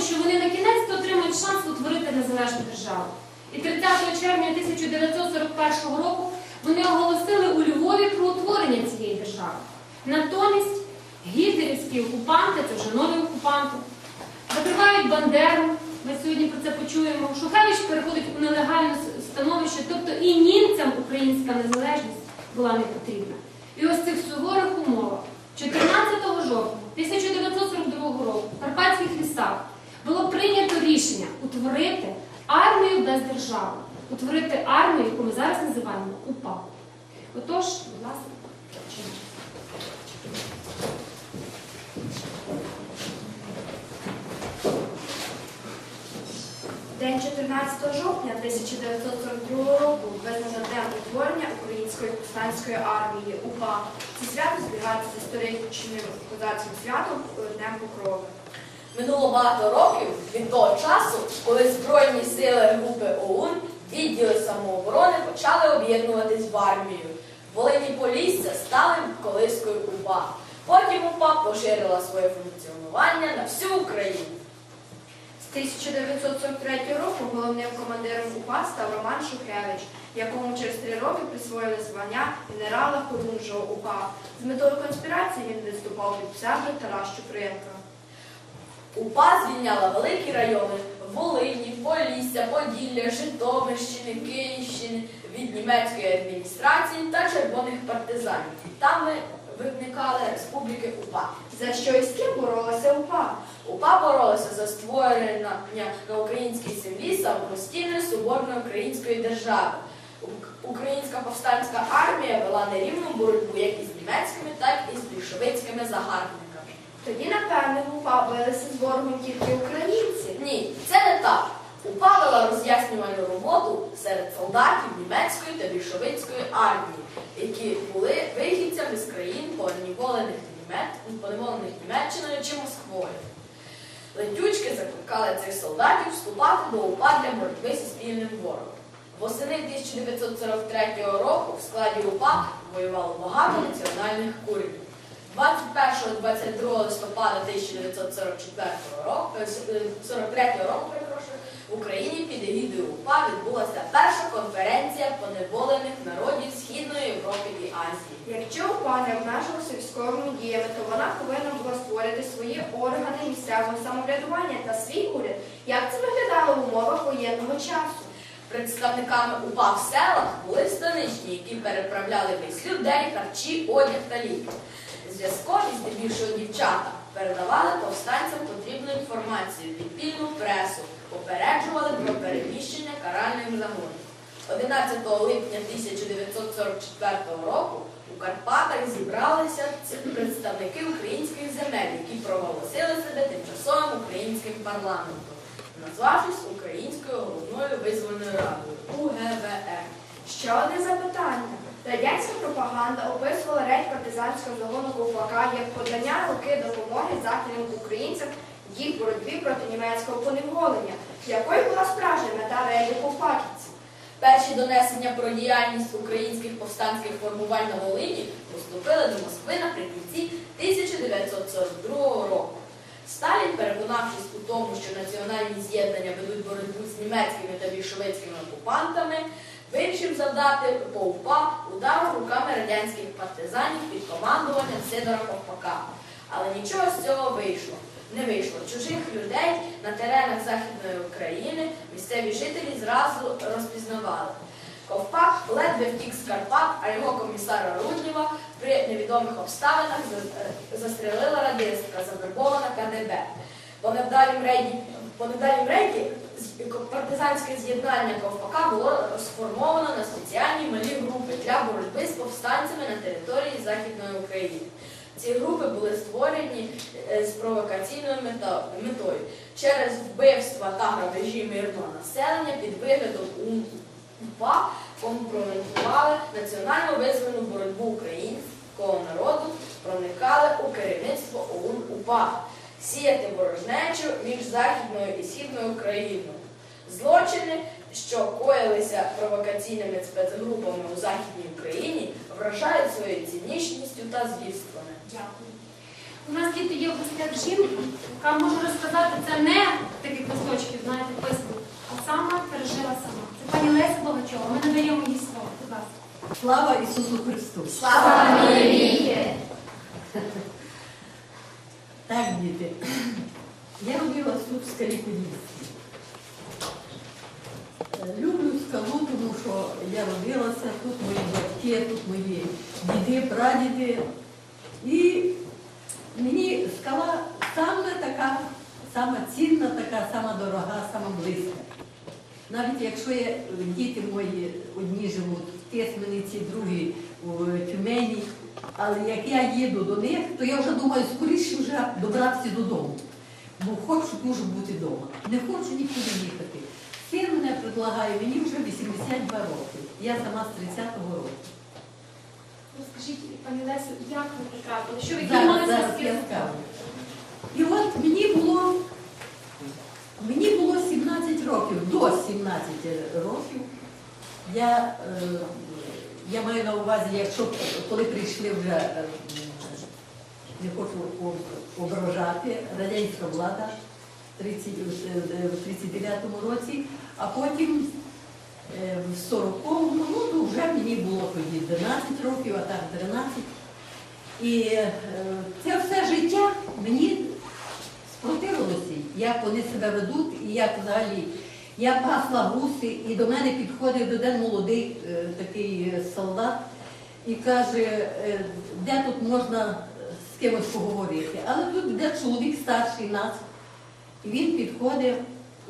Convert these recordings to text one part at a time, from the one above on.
що вони на кінець отримають шанс утворити незалежну державу. І 30 червня 1941 року вони оголосили у Львові про утворення цієї держави. Натомість гітлерівські окупанти, це вже нові окупанти, закривають Бандеру. Ми сьогодні про це почуємо. Шухевич переходить у нелегальне становище, тобто і німцям українська незалежність була не потрібна. І ось цих суворих умовах 14 жовтня 1942 року в Карпатських лісах було прийнято рішення утворити армію без держави, утворити армію, яку ми зараз називаємо УПА. Отож, будь ласка, почнемо. День 14 жовтня 1942 року визнано днем утворення Української повстанської армії УПА. Це свято збігається з історичним козацьким святом Днем Покрови. Минуло багато років від того часу, коли Збройні сили групи ОУН, відділи самооборони почали об'єднуватись в армію. Волині Полісся стали колискою УПА. Потім УПА поширила своє функціонування на всю Україну. З 1943 року головним командиром УПА став Роман Шухевич, якому через три роки присвоїли звання генерала Хорунжого УПА. З метою конспірації він виступав під псевдо Тарас Чупринка. УПА звільняла великі райони Волині, Полісся, Поділля, Житомирщини, Київщини від німецької адміністрації та червоних партизанів. Там виникали республіки УПА. За що і з ким боролася УПА? УПА боролася за створення на українській землі самостійної соборної української держави. Українська повстанська армія вела нерівну боротьбу як із німецькими, так і з більшовицькими загарбниками. Тоді, напевне, в УПА билися з ворогом тільки українці. Ні, це не так. УПА вела роз'яснювальну роботу серед солдатів німецької та більшовицької армії, які були вихідцями з країн, поневолених поневолених Німеччиною чи Москвою. Летючки закликали цих солдатів вступати до УПА для боротьби зі спільним ворогом. Восени 1943 року в складі УПА воювало багато національних куренів. 21-22 листопада 1944 року, е, с- е, 43 року, перепрошую, в Україні під егідою УПА відбулася перша конференція поневолених народів Східної Європи і Азії. Якщо УПА не обмежилася військовими діями, то вона повинна була створити свої органи місцевого самоврядування та свій уряд. Як це виглядало в умовах воєнного часу? Представниками УПА в селах були станичні, які переправляли весь людей, харчі, одяг та ліки. Зв'язкові, здебільшого дівчата, передавали повстанцям потрібну інформацію, підпільну пресу, попереджували про переміщення каральним загоном. 11 липня 1944 року у Карпатах зібралися представники українських земель, які проголосили себе тимчасовим українським парламентом, назвавшись Українською головною визвольною радою УГВР. Ще одне запитання. Радянська пропаганда описувала рейд партизанського загону Ковпака як подання руки допомоги західним українцям в їх боротьбі проти німецького поневолення. Якою була справжня мета рейду ковпаківців? Перші донесення про діяльність українських повстанських формувань на Волині поступили до Москви наприкінці 1942 року. Сталін, переконавшись у тому, що національні з'єднання ведуть боротьбу з німецькими та більшовицькими окупантами, вирішив завдати по УПА удару руками радянських партизанів під командуванням Сидора Ковпака. Але нічого з цього вийшло. Не вийшло. Чужих людей на теренах Західної України місцеві жителі зразу розпізнавали. Ковпак ледве втік з Карпат, а його комісара Руднєва при невідомих обставинах застрелила радистка, завербована КДБ. По невдалім рейді, партизанське з'єднання Ковпака було сформовано на спеціальні малі групи для боротьби з повстанцями на території Західної України. Ці групи були створені е, з провокаційною метою через вбивства та грабежі мирного населення під виглядом УПА компрометували національно визвольну боротьбу українського народу, проникали у керівництво ОУН УПА, сіяти ворожнечу між Західною і Східною Україною. Злочини, що коїлися провокаційними спецгрупами у Західній Україні, вражають своєю цинічністю та звірствами. Дякую. У нас діти є в гостях жінка, яка може розказати це не таких листочків, знаєте, письмо, а сама пережила сама. Це пані Леся Богачова. Ми надаємо їй слово. Будь ласка. Слава Ісусу Христу! Слава навіки! Так, діти. Я в скалі Подільській. Е, Люблю скалу, тому що я родилася, тут мої батьки, тут мої діди, прадіди. І мені скала саме така, сама цінна, така, сама дорога, сама близька. Навіть якщо е, діти мої одні живуть в Тисмениці, другі в Тюмені, але як я їду до них, то я вже думаю, скоріше вже добратися додому. Бо хочу дуже бути вдома. Не хочу нікуди їхати. Син мене предлагає, мені вже 82 роки. Я сама з 30-го року. Розкажіть, пані Лесю, як ви потрапили? Що ви Зараз, зараз я скажу. І от мені було, мені було 17 років, до 17 років. Я, е, я маю на увазі, якщо коли прийшли вже, е, не хочу ображати, радянська влада в 39-му році, а потім е, в 40-му, ну то вже мені було тоді 12 років, а так 13. І е, це все життя мені спротивилося, як вони себе ведуть, і як взагалі. Я пасла гуси, і до мене підходив один молодий е, такий е, солдат і каже, е, де тут можна з кимось поговорити. Але тут йде чоловік старший нас, і він підходить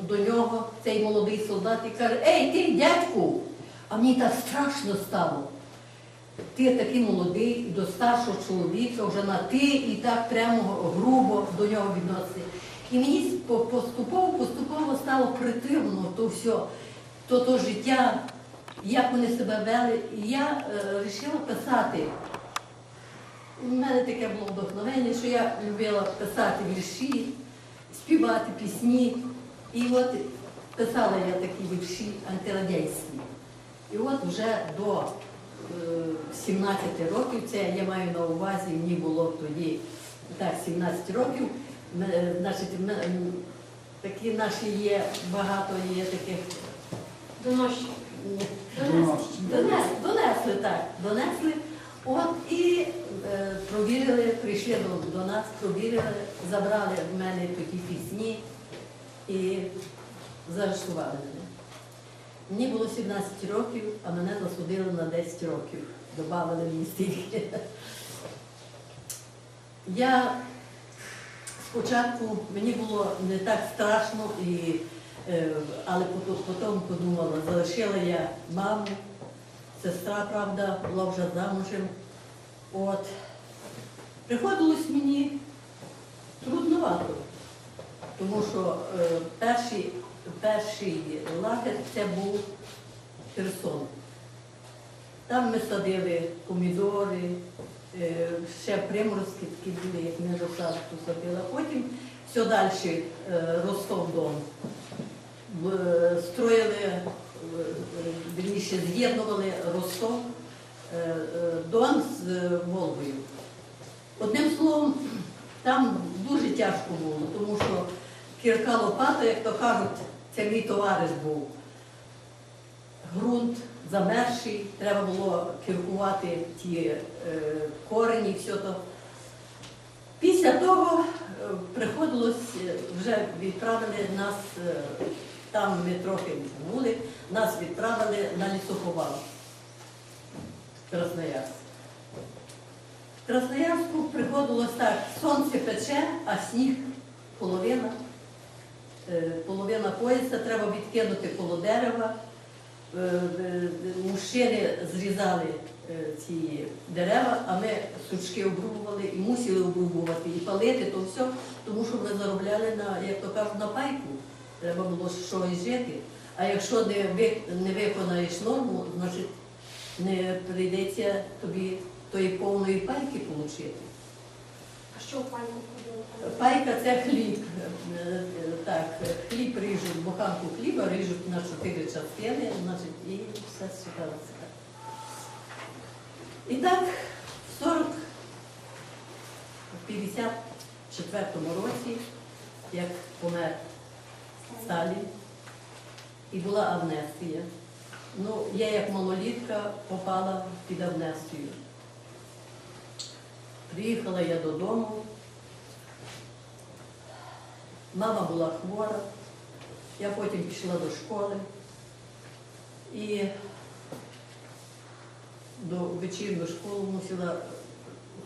до нього, цей молодий солдат, і каже, ей, ти, дядьку! А мені так страшно стало. Ти такий молодий, до старшого чоловіка вже на ти і так прямо грубо до нього відноситься. І мені поступово, поступово стало притивно то все, то, то життя, як вони себе вели. І я вирішила писати. У мене таке було вдохновення, що я любила писати вірші, співати пісні. І от писала я такі вірші антирадянські. І от вже до е, 17 років, це я маю на увазі, мені було тоді так, 17 років. Ме- Значить, такі наші є, багато є таких. Донесли, донесли, так, донесли. От і е, провірили, прийшли до, до нас, провірили, забрали в мене такі пісні і заарештували мене. Мені було 17 років, а мене засудили на 10 років. Добавили мені стільки. Я спочатку мені було не так страшно, і, е, але потім подумала, залишила я маму, сестра, правда, була вже замужем. От. Приходилось мені трудновато, тому що е, перший, перший лагерь це був Херсон. Там ми садили помідори, ще приморозки такі були, як ми розсадку садили. Потім все далі е, Ростов Дон. Строїли, е, е, вірніше, з'єднували Ростов е, е, Дон з е, Волгою. Одним словом, там дуже тяжко було, тому що кірка лопата, як то кажуть, це мій товариш був. Грунт замерзший, треба було кіркувати ті е, корені, все то. Після того е, приходилось, е, вже відправили нас, е, там ми трохи були, нас відправили на лісоховал. Красноярськ. Красноярську приходилось так, сонце пече, а сніг половина. Половина пояса треба відкинути коло дерева. Е, е, Мужчини зрізали е, ці дерева, а ми сучки обрубували і мусили обрубувати, і палити то все, тому що ми заробляли на, як то кажуть, на пайку. Треба було чогось жити. А якщо не, виконаєш норму, значить не прийдеться тобі тої повної пайки отримати. А що у пані входило? Пайка це хліб. Так, хліб ріжуть, буханку хліба ріжуть на чотири частини, значить, і все сюди. І так, в 40, 54-му році, як помер Сталін, і була амнестія. Ну, я як малолітка попала під амнестію. Приїхала я додому. Мама була хвора, я потім пішла до школи і до вечірню школу мусила,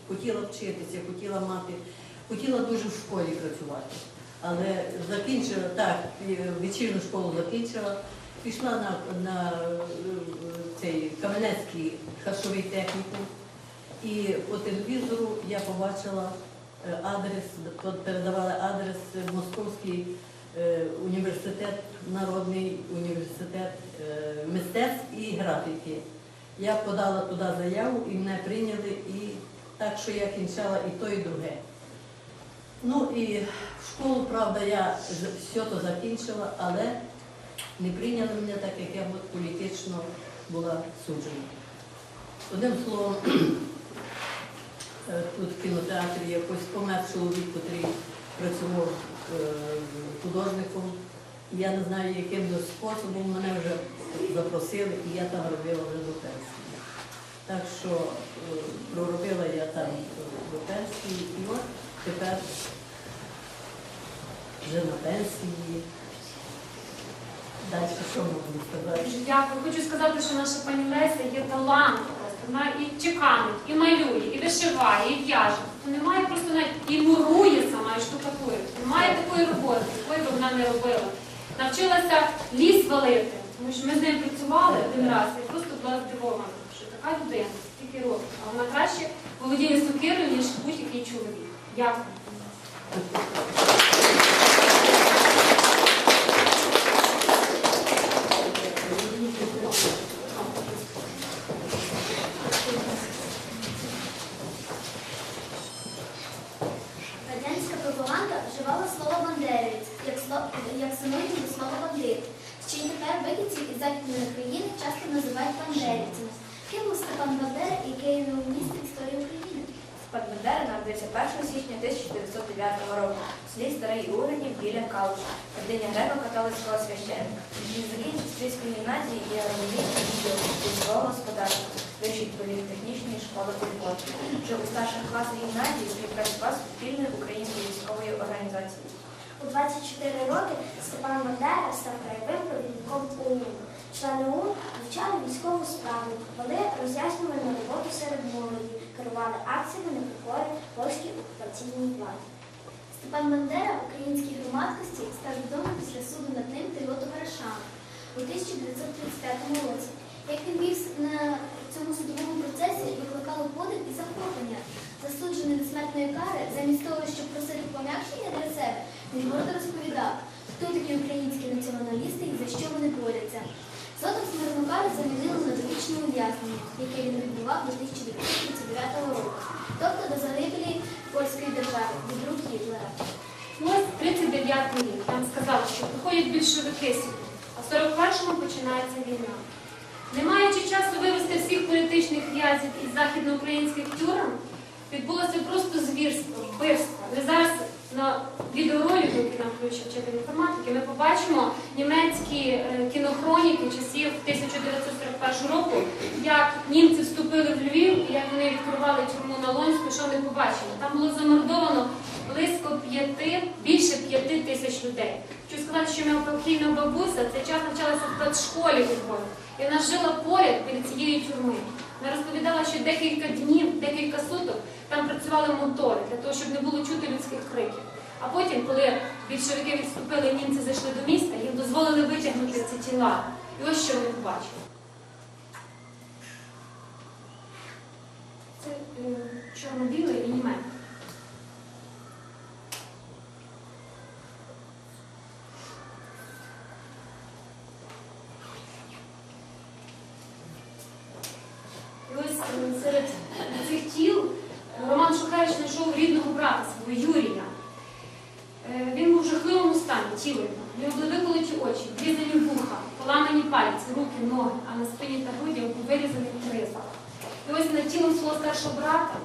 хотіла вчитися, хотіла мати, хотіла дуже в школі працювати. Але закінчила, так, і вечірню школу закінчила, пішла на, на е, цей Кам'янецький харчовий технікум. І по телевізору я побачила е, адрес, тут передавали адрес е, Московський е, університет, Народний університет е, мистецтв і графіки. Я подала туди заяву і мене прийняли, і так що я кінчала і то, і друге. Ну і в школу, правда, я все то закінчила, але не прийняли мене так, як я от політично була суджена. Одним словом, е, тут в кінотеатрі якось помер чоловік, який працював е, художником. Я не знаю, яким способом мене вже запросили, і я там робила вже до пенсії. Так що е, проробила я там е, до пенсії, і от тепер вже на пенсії. Далі що можна сказати? Дякую. Хочу сказати, що наша пані Леся є талант. Вона і чеканить, і малює, і вишиває, і в'яже. То немає просто навіть і мурує сама, і штукатує. Немає такої роботи, якої би вона не робила. Навчилася ліс валити, тому що ми з ним працювали один раз і просто була здивована, що така людина, скільки років, а вона краще володіє сокирою, ніж будь-який чоловік. Дякую. Радянська пропаганда вживала слово бандерівець як, сло- як синонім до слова бандит. Ще й тепер вихідці із західної країни часто називають бандерівцями. Ким був Степан Бандера і який він був місце історії України? Степан Бандера народився 1 січня 1909 року в селі Старий Угрині біля Калуша, родині греко-католицького священника. Він закінчив світську гімназію і відділ військового господарства вищої політехнічної школи Львові. Вже у старших класах гімназії співпрацював з спільною українською військовою організацією. У 24 роки Степан Бандера став краєвим провідником УНУ. Члени УН вивчали військову справу, вели роз'яснювальну роботу серед молоді, керували акціями на непокори польській окупаційній владі. Степан Бандера українській громадськості став відомим після суду над ним та його товаришами у 1935 році. Як він вів на цьому судовому процесі, викликало подив і захоплення. Засуджений до смертної кари, замість того, щоб просити пом'якшення для себе, він гордо розповідав, хто такі українські націоналісти і за що вони борються. Згодом смертну кару замінили на довічне ув'язнення, яке він відбував до 1939 року, тобто до загибелі польської держави від рук Гітлера. Ось 39 рік. Там сказали, що приходять більшовики сюди, а в 41-му починається війна. Не маючи часу вивезти всіх політичних в'язів із західноукраїнських тюрем, відбулося просто звірство, вбивство. Зараз на відеоролику, який нам включив вчитель інформатики, ми побачимо німецькі е, кінохроніки часів 1941 року, як німці вступили в Львів як вони відкривали тюрму на Лонську, що вони побачили. Там було замордовано близько п'яти, більше п'яти тисяч людей. Хочу сказати, що моя покійна бабуся цей час навчалася в педшколі у Львові. І вона жила поряд біля цієї тюрми. Вона розповідала, що декілька днів, декілька суток там працювали мотори для того, щоб не було чути людських криків. А потім, коли більшовики відступили, німці зайшли до міста, їм дозволили витягнути ці тіла. І ось що вони побачили. Це е, чорно-білий і німець. І ось е, серед цих тіл Роман Шухевич знайшов рідного брата свого Юрія. Е, Він був в жахливому стані, тіло нього були виколоті очі, врізані вуха, поламані пальці, руки, ноги, а на спині та грудях був вирізаний хрест. І ось над тілом свого старшого брата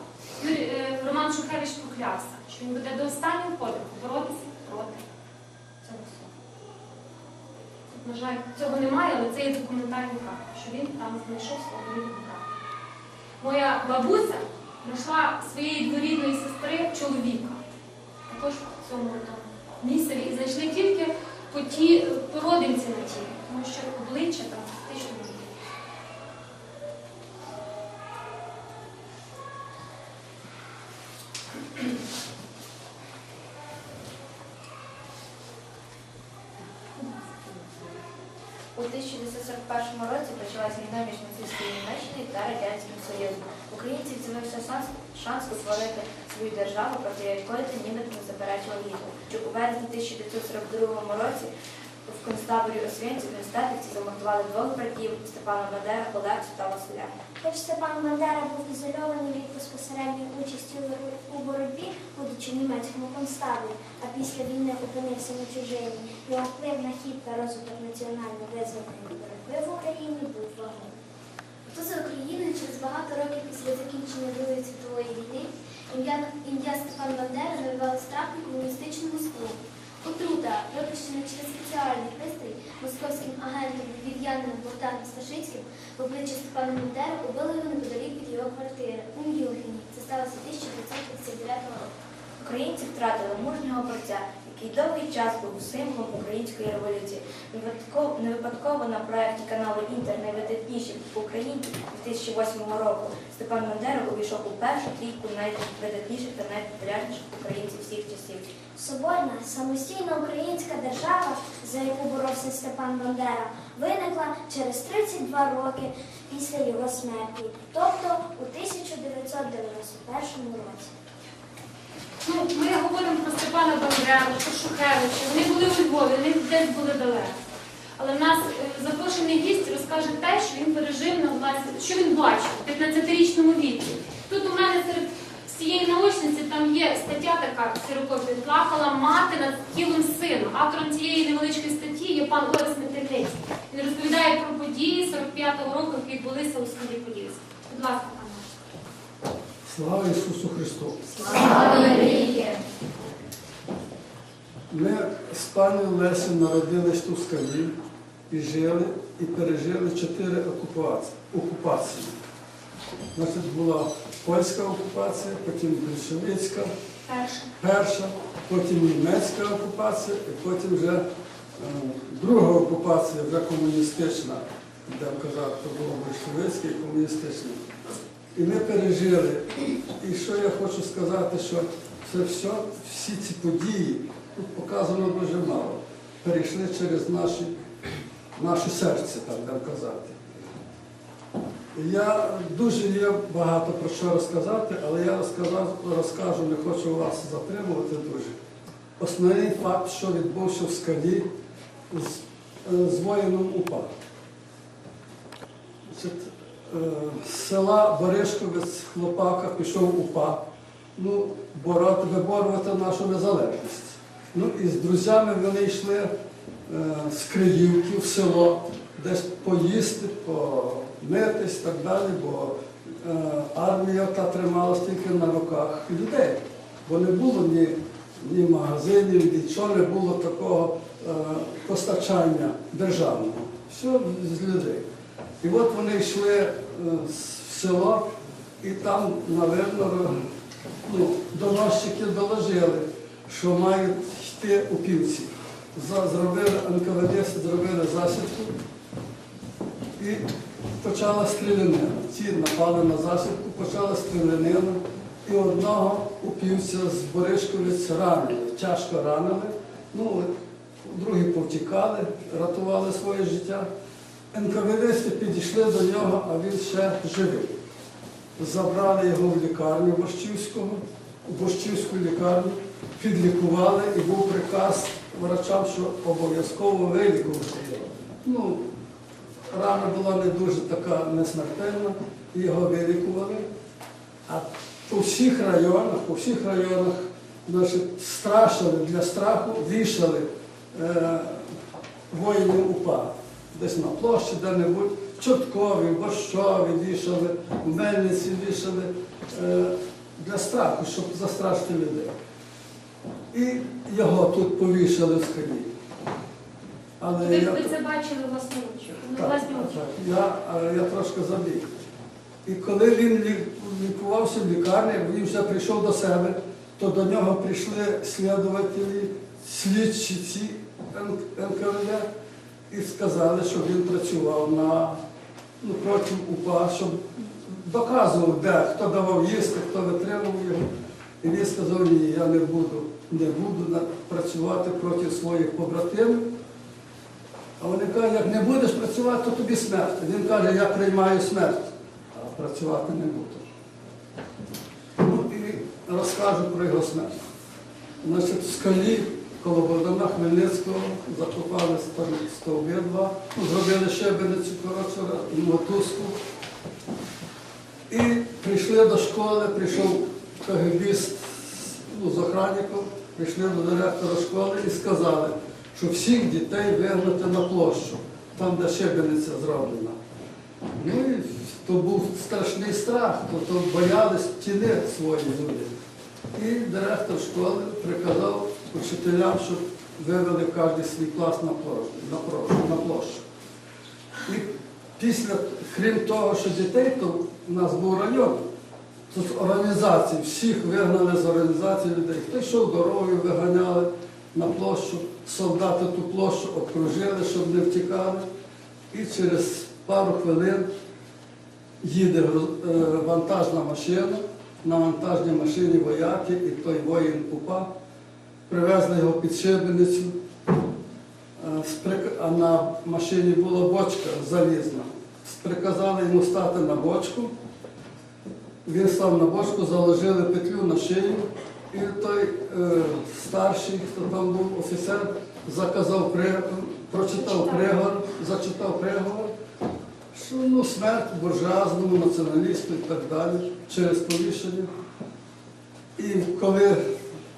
е, Роман Шухевич поклявся, що він буде до останнього подиху боротися проти цього всього. На жаль, цього немає, але це є документальний факт, що він там знайшов свого рідного. Моя бабуся знайшла своєї дворідної сестри чоловіка. Також в цьому місцеві і знайшли тільки по ті е, по родинці на тілі, тому що обличчя там фактично не було. У 1941 році почалась війна між нацистською Німеччиною та Радянським Союзом. Українців з'явився шанс, шанс утворити свою державу, проти якої та німець заперечував Гітлер. Що у березні 1942 році в концтаборі Освенців Статиці замордували двох братів Степана Бандера, Олексу та Василя. Хоч Степан Бандера був ізольований від безпосередньої участі у боротьбі, будучи німецькому концтаборі, а після війни опинився на чужині, його вплив на хід та розвиток національно-визвольної боротьби в Україні був вагомий. Хто за Україною через багато років після закінчення Другої світової війни ім'я, Степан Бандера навивало страх у комуністичному склу. Отрута, випущена через спеціальний пристрій московським агентом львів'янином Богданом Сташицьким, в обличчя Степана Бандера убили його неподалік від його квартири у Мюнхені. Це сталося 1959 року. Українці втратили мужнього борця, який довгий час був символом української революції. Не випадково, на проєкті каналу Інтер найвидатніші в Україні 2008 року Степан Бандера увійшов у першу трійку найвидатніших та найпопулярніших українців всіх часів. Соборна самостійна українська держава, за яку боровся Степан Бандера, виникла через 32 роки після його смерті, тобто у 1991 році. Ну, ми говоримо про Степана Бандеру, про Шухевича. Вони були у Львові, вони десь були далеко. Але в нас е, запрошений гість розкаже те, що він пережив на власні, що він бачив в 15-річному віці. Тут у мене серед всієї наочниці там є стаття така ксерокопія. Плакала мати над тілом сина. Автором цієї невеличкої статті є пан Орес Метельницький. Він розповідає про події 45-го року, які відбулися у селі Подільську. Будь ласка. Слава Ісусу Христу! Ми з пані Лесю народились тут в скалі і жили, і пережили чотири окупації. Значить, була польська окупація, потім більшовицька, Перше. перша, потім німецька окупація, і потім вже е, друга окупація, вже комуністична, де казати, то було більшовицьке і комуністичне. І ми пережили. І що я хочу сказати, що це все, всі ці події, тут показано дуже мало, перейшли через наші, наше серце, так будемо казати. Я дуже є багато про що розказати, але я розказав, розкажу, не хочу вас затримувати дуже. Основний факт, що відбувся в скалі з, з воїном УПА. Е, з села Боришковець хлопака пішов УПА, ну, бороти, виборювати нашу незалежність. Ну і з друзями вони йшли е, з Криївки в село, десь поїсти, помитись і так далі, бо е, армія та трималась тільки на руках людей. Бо не було ні, ні магазинів, нічого не було такого е, постачання державного. Все з людей. І от вони йшли е, в село, і там, напевно, ну, доносчики доложили, що мають йти у півці. Зробили НКВД, зробили засідку і почала стрілянина. Ці напали на засідку, почала стрілянина. І одного упівця з Боришковиць ранили, тяжко ранили. Ну, другі повтікали, рятували своє життя. НКВДсти підійшли до нього, а він ще живий. Забрали його в лікарню Борщівського, в Борщівську лікарню, підлікували і був приказ врачам, що обов'язково вилікувати його. Ну, рана була не дуже така несмертельна, його вилікували. А по всіх районах, по всіх районах значить, страшили для страху, вішали е, воїнів УПА. Десь на площі де-небудь, Чорткові, Борщові вішали, в Мельниці вішали. Е, для страху, щоб застрашити людей. І його тут повішали в скалі. Але Ви, я, ви це бачили власноруч, так, так, я, я трошки забіг. І коли він лікувався в лікарні, він вже прийшов до себе, то до нього прийшли слідувателі, слідчі ці Н- НКВД і сказали, що він працював на ну, проти УПА, щоб доказував, де хто давав їсти, хто витримував його. І він сказав, ні, я не буду, не буду працювати проти своїх побратимів. А вони кажуть, як не будеш працювати, то тобі смерть. Він каже, я приймаю смерть, а працювати не буду. Ну і розкажу про його смерть. Значить, в скалі коло Богдана Хмельницького закопали стар- стовби два, ну, зробили щебеницю, коротше, мотузку. І прийшли до школи, прийшов КГБіст ну, з охранником, прийшли до директора школи і сказали, що всіх дітей вигнати на площу, там, де щебениця зроблена. Ну і то був страшний страх, то, то боялись тіни свої люди. І директор школи приказав учителям, щоб вивели кожен свій клас на площу. І після, крім того, що дітей, то в нас був район, тут організації, всіх вигнали з організації людей. Хто йшов дорогою, виганяли на площу, солдати ту площу обкружили, щоб не втікали. І через пару хвилин їде е, вантажна машина, на вантажній машині вояки і той воїн УПА. Привезли його під Щебеницю, Е, а на машині була бочка залізна. Приказали йому стати на бочку. Він став на бочку, заложили петлю на шию, і той е, старший, хто там був офіцер, заказав при, прочитав приговор, зачитав приговор, що ну, смерть буржуазному націоналісту і так далі через повішення. І коли,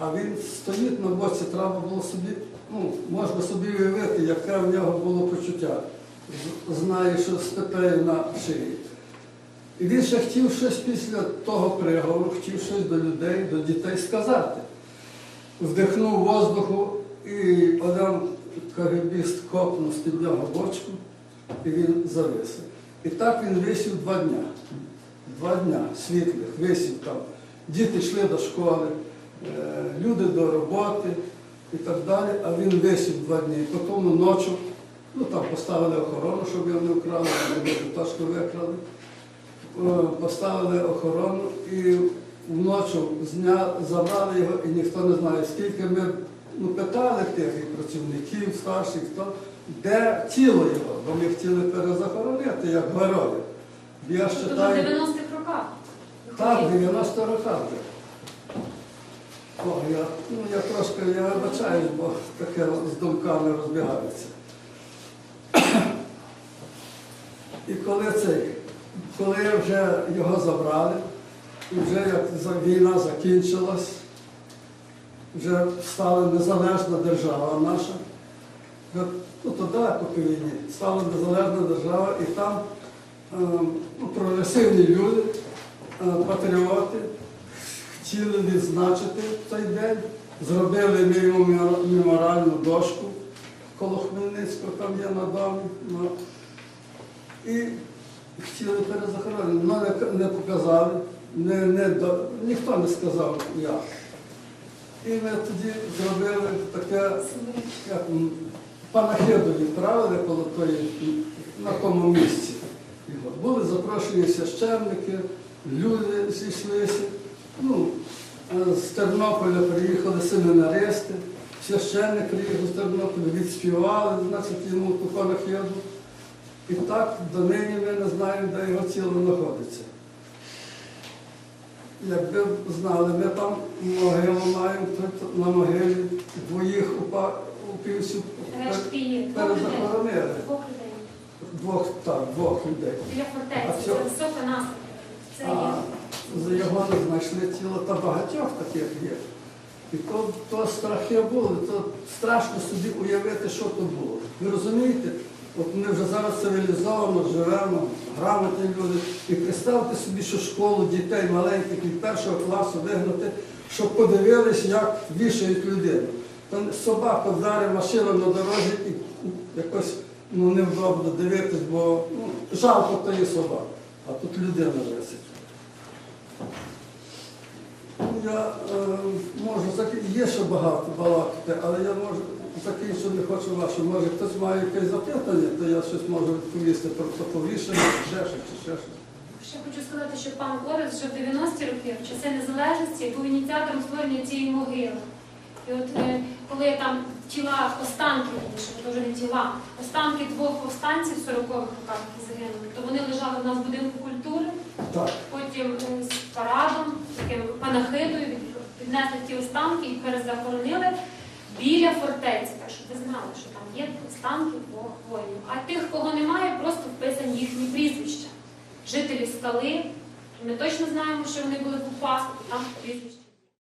а він стоїть на боці, треба було собі, ну, можна собі уявити, яке в нього було почуття. З- Знає, що з петлею на шиї. І він ще хотів щось після того приговору, хотів щось до людей, до дітей сказати. Вдихнув воздуху і один КГБіст копнув з-під нього бочку, і він завис. І так він висів два дня. Два дня світлих, висів там. Діти йшли до школи, люди до роботи і так далі, а він висів два дні. Потім ночі, ну там поставили охорону, щоб його не вкрали, точно викрали. Е, Поставили охорону і вночі забрали його, і ніхто не знає, скільки ми ну, питали тих і працівників, старших, хто, де тіло його, бо ми хотіли перезахоронити як героя. Я Тобто в 90-х роках. так, 90 років. О, я, ну, я трошки я вибачаюсь, бо таке з думками розбігається. І коли цей, коли вже його забрали, і вже як війна закінчилась, вже стала незалежна держава наша, ну то далеко по війні, стала незалежна держава, і там е, ну, прогресивні люди, е, патріоти, хотіли відзначити цей день, зробили ми йому мемор- меморіальну дошку коло Хмельницького, там є на домі. І хотіли перезахоронити, але не, не показали, не, не, ніхто не сказав як. І ми тоді зробили таке, як панахиду відправили коло тої, на тому місці. Були запрошені священники, люди зійшлися. Ну, е, з Тернополя приїхали семінаристи, священник приїхав з Тернополя, відспівали, значить, йому ту панахиду. І так донині ми не знаємо, де його тіло знаходиться. Якби знали, ми там могилу маємо на могилі двоїх упа- упівців перезахоронили. Двох людей. Двох, так, двох людей. Біля фортеці. Це висока насипка. За його знайшли тіло та багатьох таких є. І то, то страхи були, то страшно собі уявити, що то було. Ви розумієте? От ми вже зараз цивілізовано живемо, грамотні люди. І представте собі, що школу дітей маленьких від першого класу вигнати, щоб подивились, як вішають людину. Там собака вдарить машину на дорозі і якось ну, невдобно дивитись, бо ну, жалко тої собаки, а тут людина висить. Ну, Я е, заки- є ще багато балакати, але я можу закінчу, не хочу ваше. Може хтось має якесь запитання, то я щось можу відповісти про повішення, чи ще щось, чи ще щось. Ще хочу сказати, що пан Орес вже в 90-ті роки, в часи незалежності, був ініціатором створення цієї могили. І от е, коли там тіла останки, то вже не тіла, останки двох повстанців 40-х роках, які загинули, то вони лежали в нас в будинку культури, Так, потім е, з парадом, таким панахидою піднесли ті останки і перезахоронили біля фортеці. Так щоб ви знали, що там є останки воїнів. А тих, кого немає, просто вписані їхні прізвища. Жителі скали. Ми точно знаємо, що вони були в УПА, там прізвища.